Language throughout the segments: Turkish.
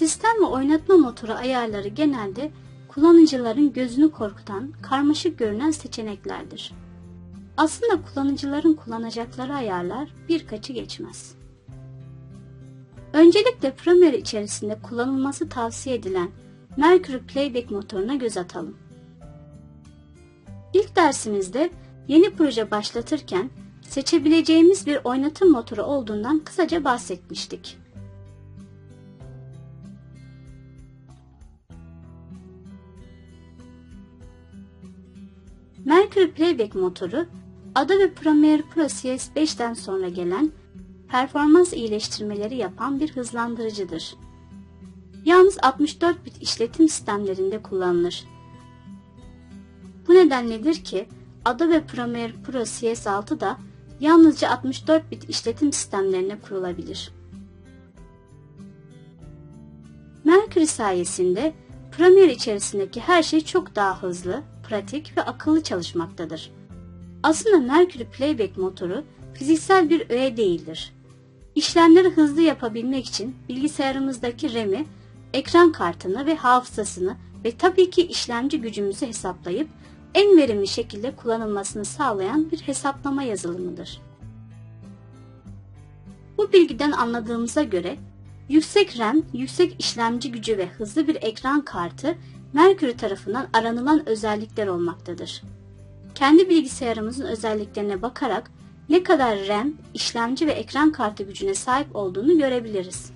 Sistem ve oynatma motoru ayarları genelde kullanıcıların gözünü korkutan, karmaşık görünen seçeneklerdir. Aslında kullanıcıların kullanacakları ayarlar birkaçı geçmez. Öncelikle Premiere içerisinde kullanılması tavsiye edilen Mercury Playback motoruna göz atalım. İlk dersimizde yeni proje başlatırken seçebileceğimiz bir oynatım motoru olduğundan kısaca bahsetmiştik. Mercury Playback motoru Adobe Premiere Pro CS5'ten sonra gelen performans iyileştirmeleri yapan bir hızlandırıcıdır. Yalnız 64 bit işletim sistemlerinde kullanılır. Bu nedenledir ki Adobe Premiere Pro CS6 da yalnızca 64 bit işletim sistemlerine kurulabilir. Mercury sayesinde Premiere içerisindeki her şey çok daha hızlı, pratik ve akıllı çalışmaktadır. Aslında Mercury Playback motoru fiziksel bir öğe değildir. İşlemleri hızlı yapabilmek için bilgisayarımızdaki RAM'i, ekran kartını ve hafızasını ve tabii ki işlemci gücümüzü hesaplayıp en verimli şekilde kullanılmasını sağlayan bir hesaplama yazılımıdır. Bu bilgiden anladığımıza göre yüksek RAM, yüksek işlemci gücü ve hızlı bir ekran kartı Mercury tarafından aranılan özellikler olmaktadır. Kendi bilgisayarımızın özelliklerine bakarak ne kadar RAM, işlemci ve ekran kartı gücüne sahip olduğunu görebiliriz.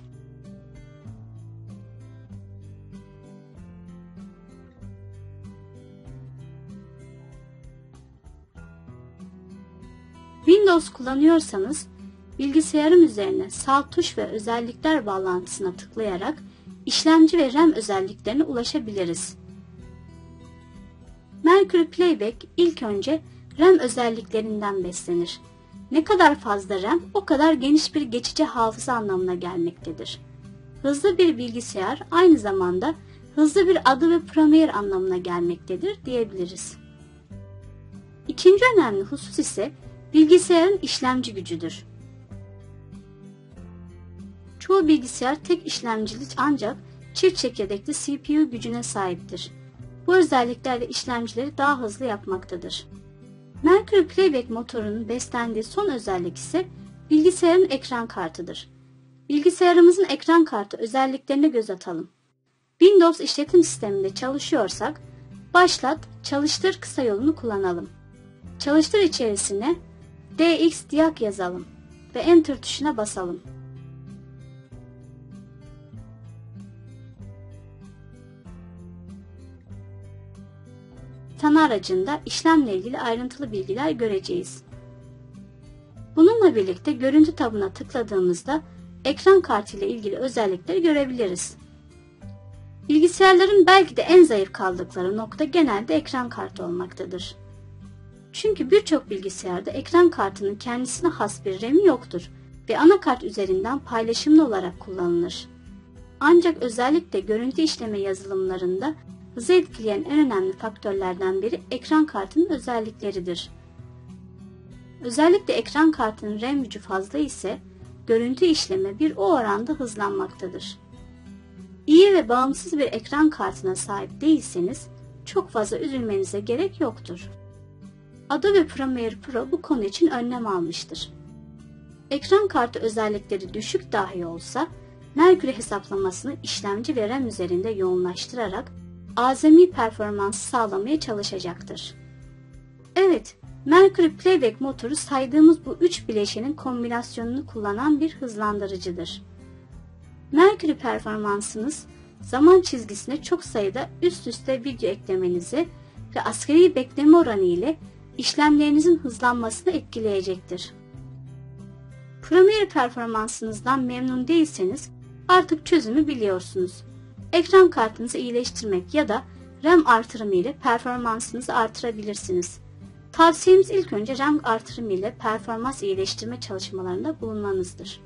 Windows kullanıyorsanız bilgisayarın üzerine sağ tuş ve özellikler bağlantısına tıklayarak işlemci ve RAM özelliklerine ulaşabiliriz. Mercury Playback ilk önce RAM özelliklerinden beslenir. Ne kadar fazla RAM o kadar geniş bir geçici hafıza anlamına gelmektedir. Hızlı bir bilgisayar aynı zamanda hızlı bir adı ve Premiere anlamına gelmektedir diyebiliriz. İkinci önemli husus ise bilgisayarın işlemci gücüdür. Çoğu bilgisayar tek işlemcili ancak çift çekirdekli CPU gücüne sahiptir. Bu özelliklerle işlemcileri daha hızlı yapmaktadır. Mercury Playback motorunun beslendiği son özellik ise bilgisayarın ekran kartıdır. Bilgisayarımızın ekran kartı özelliklerine göz atalım. Windows işletim sisteminde çalışıyorsak, başlat, çalıştır kısa yolunu kullanalım. Çalıştır içerisine DX Diag yazalım ve Enter tuşuna basalım. Tanı aracında işlemle ilgili ayrıntılı bilgiler göreceğiz. Bununla birlikte görüntü tabına tıkladığımızda ekran kartı ile ilgili özellikleri görebiliriz. Bilgisayarların belki de en zayıf kaldıkları nokta genelde ekran kartı olmaktadır. Çünkü birçok bilgisayarda ekran kartının kendisine has bir RAM'i yoktur ve anakart üzerinden paylaşımlı olarak kullanılır. Ancak özellikle görüntü işleme yazılımlarında hızı etkileyen en önemli faktörlerden biri ekran kartının özellikleridir. Özellikle ekran kartının RAM gücü fazla ise görüntü işleme bir o oranda hızlanmaktadır. İyi ve bağımsız bir ekran kartına sahip değilseniz çok fazla üzülmenize gerek yoktur. Adobe Premiere Pro bu konu için önlem almıştır. Ekran kartı özellikleri düşük dahi olsa Mercury hesaplamasını işlemci ve RAM üzerinde yoğunlaştırarak azami performans sağlamaya çalışacaktır. Evet, Mercury Playback motoru saydığımız bu üç bileşenin kombinasyonunu kullanan bir hızlandırıcıdır. Mercury performansınız zaman çizgisine çok sayıda üst üste video eklemenizi ve askeri bekleme oranı ile işlemlerinizin hızlanmasını etkileyecektir. Premiere performansınızdan memnun değilseniz artık çözümü biliyorsunuz ekran kartınızı iyileştirmek ya da RAM artırımı ile performansınızı artırabilirsiniz. Tavsiyemiz ilk önce RAM artırımı ile performans iyileştirme çalışmalarında bulunmanızdır.